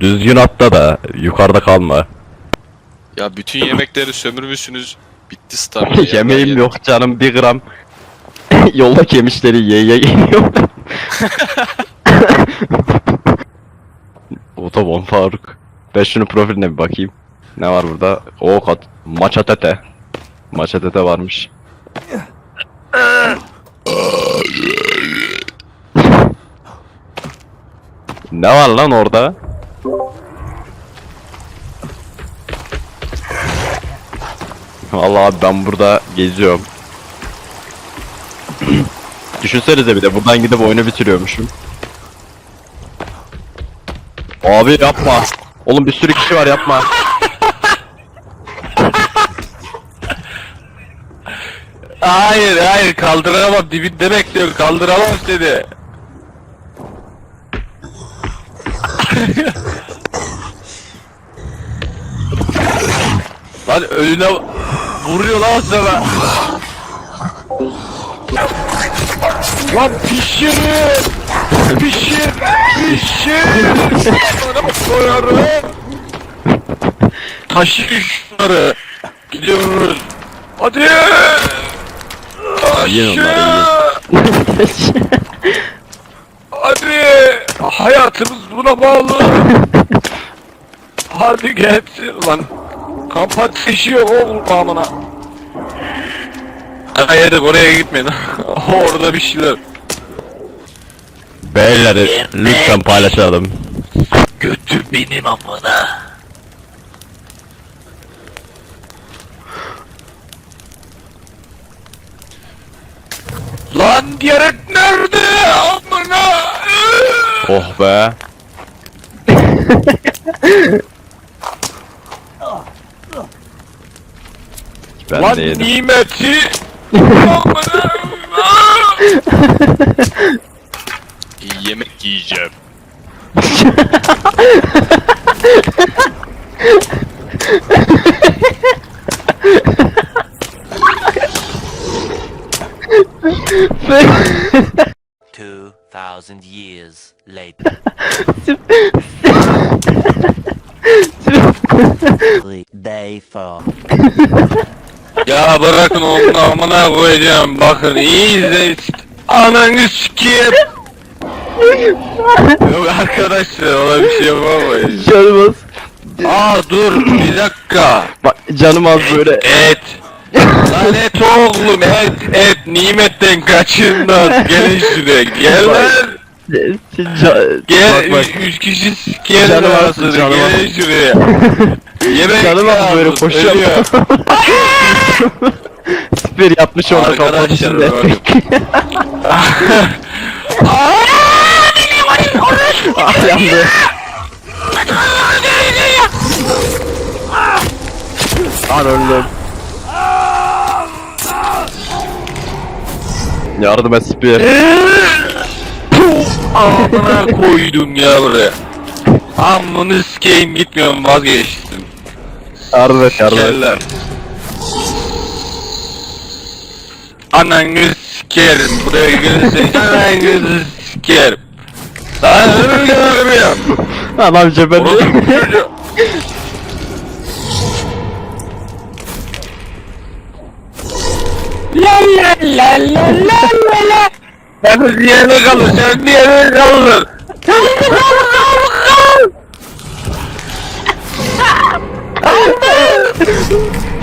Düzgün atla da yukarıda kalma. Ya bütün yemekleri sömürmüşsünüz. Bitti stamina. Yemeğim yok canım bir gram. Yolda yemişleri ye ye geliyor. Otobon Faruk. Ben şunu profiline bir bakayım. Ne var burada? O kat. Maça tete. Maça tete varmış. ne var lan orada? Vallahi abi ben burada geziyorum. Düşünsenize bir de buradan gidip oyunu bitiriyormuşum. Abi yapma. Oğlum bir sürü kişi var yapma. Hayır hayır kaldıramam dibinde bekliyor kaldıramam dedi. lan önüne vuruyor lan sana. lan pişirin! Pişir! Pişir! Sana koyarım! Taşı şunları! Gidiyoruz! Hadi! Aşağı! Hadi! Hayatımız buna bağlı! Hadi gelsin lan! Kamp ateşi yok oğlum amına! Hayır oraya gitmeyin. Orada bir şeyler. Beyler lütfen paylaşalım. Götür benim amına. Lan Gerrit nerede? Amına. Oh be. ben Lan de yedim. nimeti. Amına. Yemek yiyeceğim. Two thousand years later. Day four. Ya bırakın onu amına koyacağım. Bakın iyi izleyin. Ananı sikeyim. Yok arkadaşlar ona bir şey yapamayız. Canım az. Aa dur bir dakika. Bak canım az böyle. Et. Lan et oğlum et et nimetten kaçınmaz. Gelin şuraya gel lan. Gel bak, üç, üç kişi sikerim Canım az, arasını gelin şuraya. Yemek Canım az böyle koşuyor. ölüyor. Yapmış orada kafanın Arkadaşlar bakın. ah yandı. Lan öldüm. Yardım et Siper. Amına koydum ya buraya. Amını sikeyim gitmiyorum vazgeçtim. Yardım et yardım et. Keller. Sikerim buraya gelirsen ananı sikerim. Lan ölüyorum. Adam cebelde. Orospu çocuğu. La la la la la la la. Sen diğerine kalır, sen diğerine kalır. Sen böyle kalır,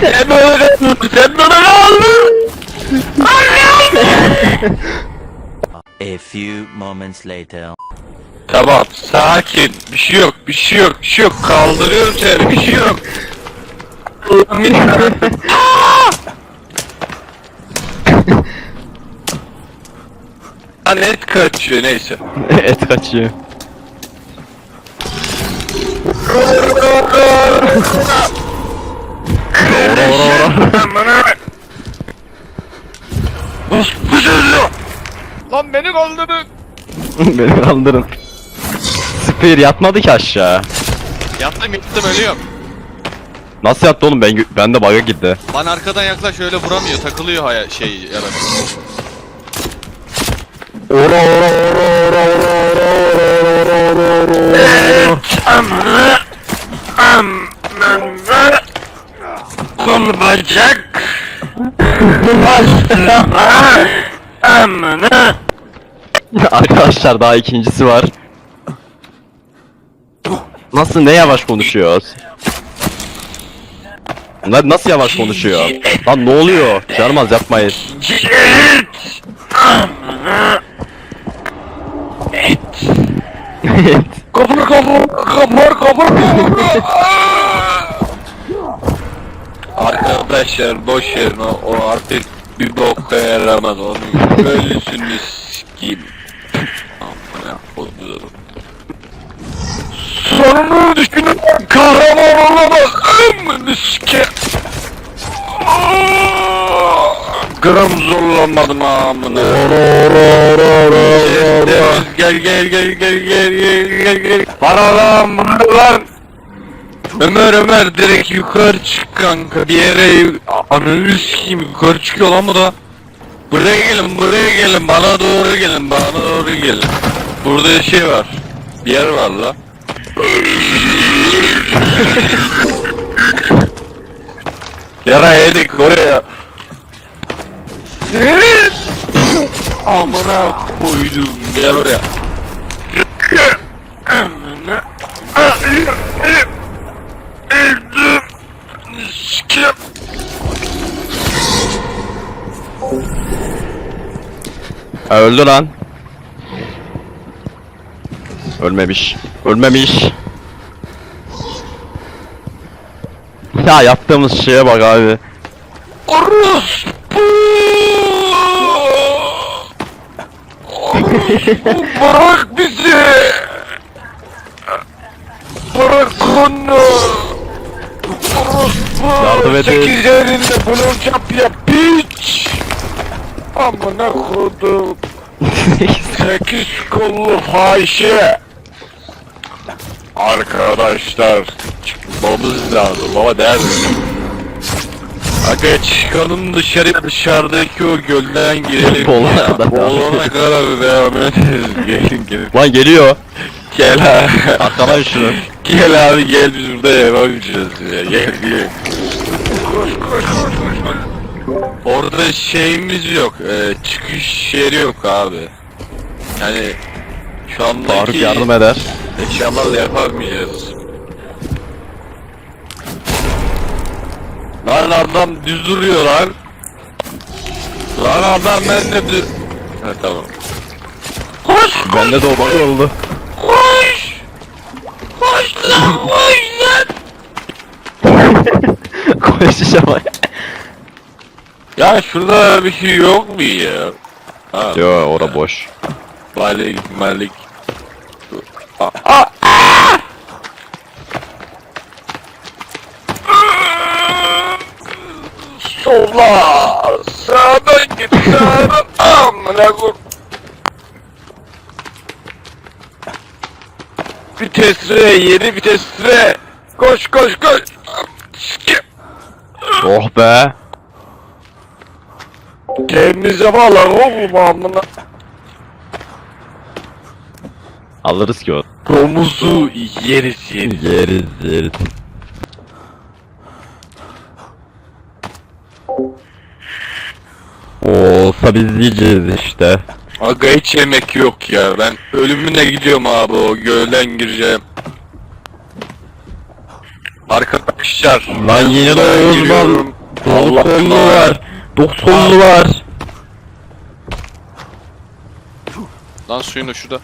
sen böyle kalır. A few moments later. Tamam, sakin. Bir şey yok, bir şey yok, bir şey yok. Kaldırıyorum seni, bir şey yok. Lan et kaçıyor neyse. Et kaçıyor. Ora ora ora. Bu çocuğu! Lan beni kaldırın! Beni kaldırın. Siper yatmadı ki aşağı. Yattım yattım ölüyorum. Nasıl yattı oğlum ben ben de bug'a gitti. Lan arkadan yaklaş öyle vuramıyor takılıyor haya şey yaratık. Ora ora ora ora ora Amına. Arkadaşlar daha ikincisi var. Nasıl ne yavaş konuşuyoruz? Bunlar nasıl yavaş konuşuyor? Lan ne oluyor? Jarmaz yapmayın. Kapır kapır kapır kapır kapır. Arkadaşlar boş verin o, o artık bir boka yaramaz onun böylesini sikeyim. Amına kodurum. Sonunu düşünün kahraman olamaz. Sikeyim. Gram zorlanmadım amına. Gel gel gel gel gel gel gel gel. Para lan para lan. Ömer Ömer direkt yukarı çık kanka bir yere ananı sikeyim yukarı çıkıyor lan bu da. Buraya gelin buraya gelin bana doğru gelin bana doğru gelin. Burada şey var. Bir yer var la. Yara yedik oraya. Amına koydum gel oraya. Öldü lan. Ölmemiş. Ölmemiş. Ya yaptığımız şeye bak abi. Orospu! Orospu bırak bizi! Bırak onu! Orospu! Yardım edin. Sekiz elinde blowjob yap piç! Amına kodum! Sekiz kollu fahişe! Arkadaşlar çıkmamız lazım ama nerede? Aga çıkalım dışarı dışarıdaki o gölden girelim Boğulana ya. kadar. Boğulana kadar devam ederiz. Gelin gelin. Lan geliyor. Gel abi. Arkadan şunu. Gel abi gel biz burada yapamayacağız ya. Gel gel. Koş koş koş koş. Koş. Orada şeyimiz yok. E, çıkış yeri yok abi. Yani şu andaki Faruk yardım eder. eşyalarla yapamayacağız. Lan adam düz duruyor lan. Lan adam ben de düz... Ha tamam. Koş Bende de o bak oldu. koş! Koş lan koş lan! Bak. Ya şurada bir şey yok mu ya? Ha, Yo ora boş. Malik Malik. Aa, aa, Sola! Sağdan git sağdan! Amına koy! Vitesre, yeni vitesre! Koş koş koş! Oh be. Gemimize bağlar oğlum amına. Alırız ki o. Domuzu yeriz yeriz. Yeriz yeriz. Olsa biz yiyeceğiz işte. Aga hiç yemek yok ya. Ben ölümüne gidiyorum abi o gölden gireceğim. Arkadaşlar. Lan yine de Oğuz var. Ver. 90'lı var. Lan suyun uçu.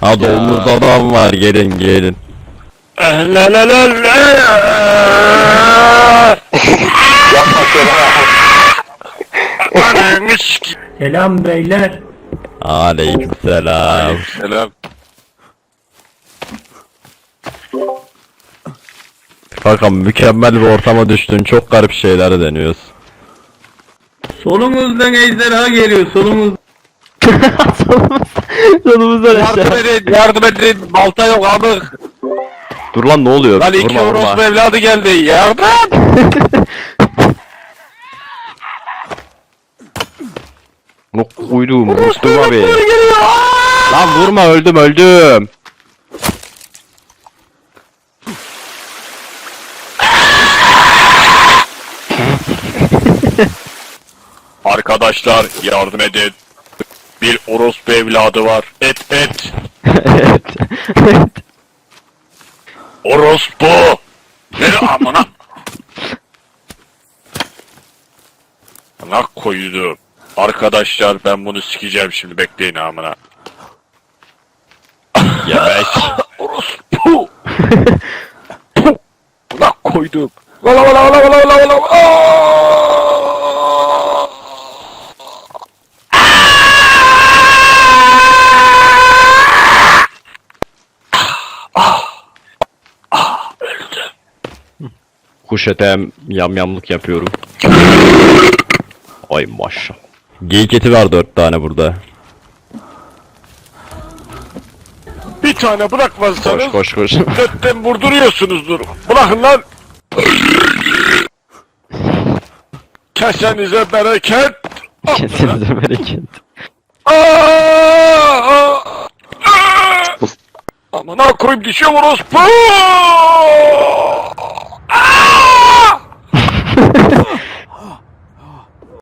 Ha dolmuş adam var gelin gelin. Selam beyler. Aleykümselam. Selam. Selam. Kankam mükemmel bir ortama düştün. Çok garip şeylere deniyorsun. Solumuzdan ejderha geliyor. Solumuz. Yanımızdan Yardım edin, yardım edin. Balta yok abi. Dur lan ne oluyor? Lan iki vurma orospu evladı geldi. Yardım. Ne koydum? Vurdum abi. Lan vurma öldüm öldüm. Arkadaşlar yardım edin. Bir orospu evladı var. Et et. evet. Orospu. Ne amına. Ana koydu. Arkadaşlar ben bunu sikeceğim şimdi bekleyin amına. Yemek. Orospu. Buna koydum. Vala vala vala vala vala vala. Aa! Kuş etem yamyamlık yapıyorum. Ay maşallah. Geyik eti var dört tane burada. Bir tane bırakmazsanız Koş koş koş. götten vurduruyorsunuzdur. Bırakın lan. Kesenize bereket. Kesinize bereket. Aa! Aa! Amına koyayım düşüyor orospu. 아!